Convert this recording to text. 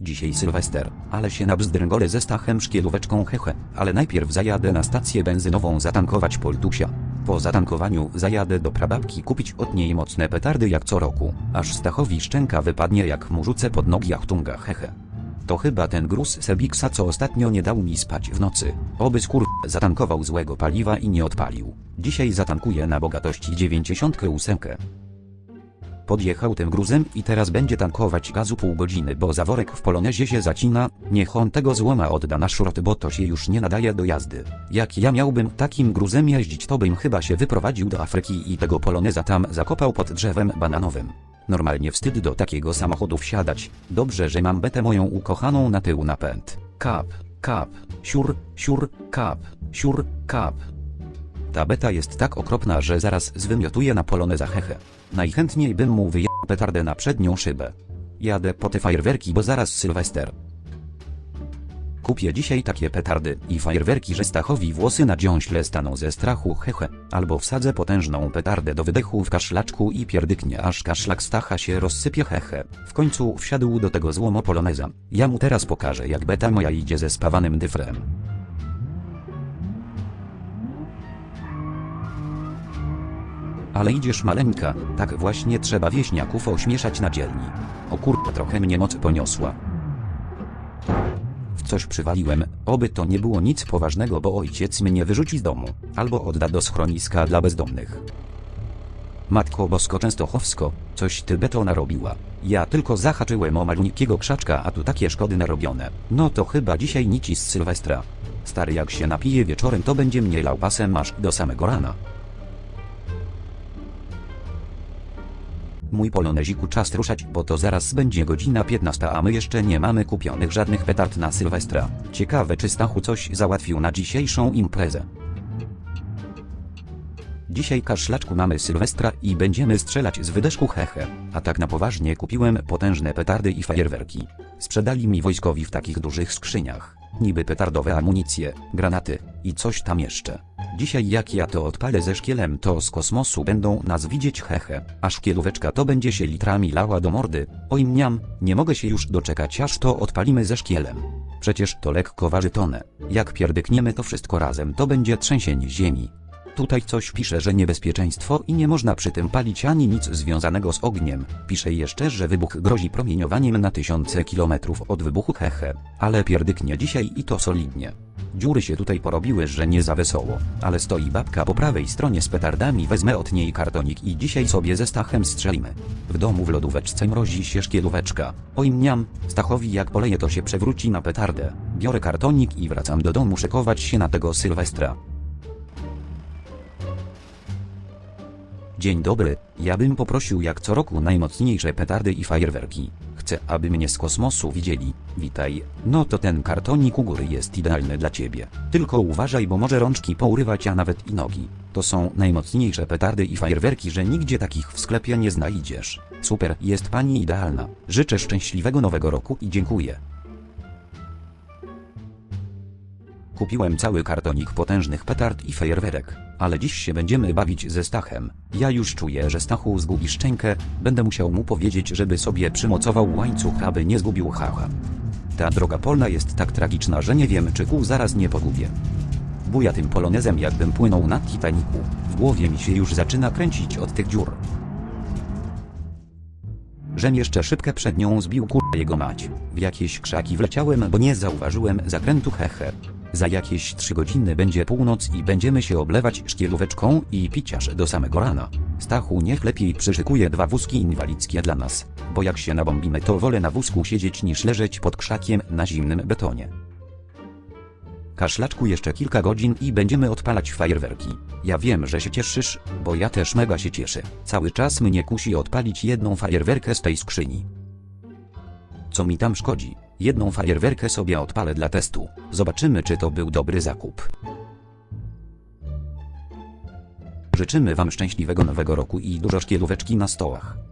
Dzisiaj Sylwester, ale się nabzdręgolę ze Stachem szkielóweczką hehe, ale najpierw zajadę na stację benzynową zatankować Poltusia. Po zatankowaniu zajadę do prababki kupić od niej mocne petardy jak co roku, aż Stachowi szczęka wypadnie jak mu rzucę pod nogi achtunga hehe. To chyba ten gruz Sebiksa co ostatnio nie dał mi spać w nocy. Oby skur... zatankował złego paliwa i nie odpalił. Dzisiaj zatankuję na bogatości 98. Podjechał tym gruzem i teraz będzie tankować gazu pół godziny, bo zaworek w polonezie się zacina, niech on tego złoma odda na szrot, bo to się już nie nadaje do jazdy. Jak ja miałbym takim gruzem jeździć, to bym chyba się wyprowadził do Afryki i tego poloneza tam zakopał pod drzewem bananowym. Normalnie wstyd do takiego samochodu wsiadać. Dobrze, że mam betę moją ukochaną na tył napęd. Kap, kap, siur, siur, kap, siur, kap. Ta beta jest tak okropna, że zaraz zwymiotuję na poloneza hehe. Najchętniej bym mu wyjechał petardę na przednią szybę. Jadę po te fajerwerki, bo zaraz Sylwester. Kupię dzisiaj takie petardy i fajerwerki, że Stachowi włosy na dziąśle staną ze strachu hehe. Albo wsadzę potężną petardę do wydechu w kaszlaczku i pierdyknie aż kaszlak Stacha się rozsypie hehe. W końcu wsiadł do tego złomo poloneza. Ja mu teraz pokażę jak beta moja idzie ze spawanym dyfrem. Ale idziesz maleńka, tak właśnie trzeba wieśniaków ośmieszać na dzielni. O kurwa trochę mnie moc poniosła. W coś przywaliłem, oby to nie było nic poważnego, bo ojciec mnie wyrzuci z domu, albo odda do schroniska dla bezdomnych. Matko Bosko Częstochowsko, coś ty beto narobiła. Ja tylko zahaczyłem o malunikiego krzaczka, a tu takie szkody narobione. No to chyba dzisiaj nici z Sylwestra. Stary jak się napije wieczorem to będzie mnie lał pasem aż do samego rana. Mój poloneziku czas ruszać, bo to zaraz będzie godzina 15, a my jeszcze nie mamy kupionych żadnych petard na Sylwestra. Ciekawe czy Stachu coś załatwił na dzisiejszą imprezę. Dzisiaj kaszlaczku mamy Sylwestra i będziemy strzelać z wydeszku hehe. A tak na poważnie kupiłem potężne petardy i fajerwerki. Sprzedali mi wojskowi w takich dużych skrzyniach. Niby petardowe amunicje, granaty i coś tam jeszcze. Dzisiaj jak ja to odpalę ze szkielem to z kosmosu będą nas widzieć hehe, a szkielóweczka to będzie się litrami lała do mordy. Oj mniam, nie mogę się już doczekać aż to odpalimy ze szkielem. Przecież to lekko waży tonę. Jak pierdykniemy to wszystko razem to będzie trzęsień ziemi. Tutaj coś pisze, że niebezpieczeństwo i nie można przy tym palić ani nic związanego z ogniem. Pisze jeszcze, że wybuch grozi promieniowaniem na tysiące kilometrów od wybuchu hehe. Ale pierdyknie dzisiaj i to solidnie. Dziury się tutaj porobiły, że nie za wesoło, ale stoi babka po prawej stronie z petardami, wezmę od niej kartonik i dzisiaj sobie ze Stachem strzelimy. W domu w lodóweczce mrozi się szkielóweczka. Oj mniam, Stachowi jak poleje to się przewróci na petardę. Biorę kartonik i wracam do domu szykować się na tego Sylwestra. Dzień dobry, ja bym poprosił jak co roku najmocniejsze petardy i fajerwerki. Chcę, aby mnie z kosmosu widzieli. Witaj. No to ten kartonik u góry jest idealny dla ciebie. Tylko uważaj, bo może rączki pourywać, a nawet i nogi. To są najmocniejsze petardy i fajerwerki, że nigdzie takich w sklepie nie znajdziesz. Super, jest pani idealna. Życzę szczęśliwego nowego roku i dziękuję. Kupiłem cały kartonik potężnych petard i fajerwerek, ale dziś się będziemy bawić ze Stachem. Ja już czuję, że Stachu zgubi szczękę, będę musiał mu powiedzieć, żeby sobie przymocował łańcuch, aby nie zgubił haha. Ta droga polna jest tak tragiczna, że nie wiem, czy kół zaraz nie pogubię. Buja tym polonezem, jakbym płynął na Titaniku. W głowie mi się już zaczyna kręcić od tych dziur. Żem jeszcze szybkę przed nią zbił kur... jego mać. W jakieś krzaki wleciałem, bo nie zauważyłem zakrętu hehe. Za jakieś trzy godziny będzie północ i będziemy się oblewać szkielóweczką i pić aż do samego rana. Stachu niech lepiej przyszykuje dwa wózki inwalidzkie dla nas, bo jak się nabombimy to wolę na wózku siedzieć niż leżeć pod krzakiem na zimnym betonie. Kaszlaczku jeszcze kilka godzin i będziemy odpalać fajerwerki. Ja wiem, że się cieszysz, bo ja też mega się cieszę. Cały czas mnie kusi odpalić jedną fajerwerkę z tej skrzyni. Co mi tam szkodzi? Jedną fajerwerkę sobie odpalę dla testu. Zobaczymy, czy to był dobry zakup. Życzymy Wam szczęśliwego nowego roku i dużo szkielóweczki na stołach.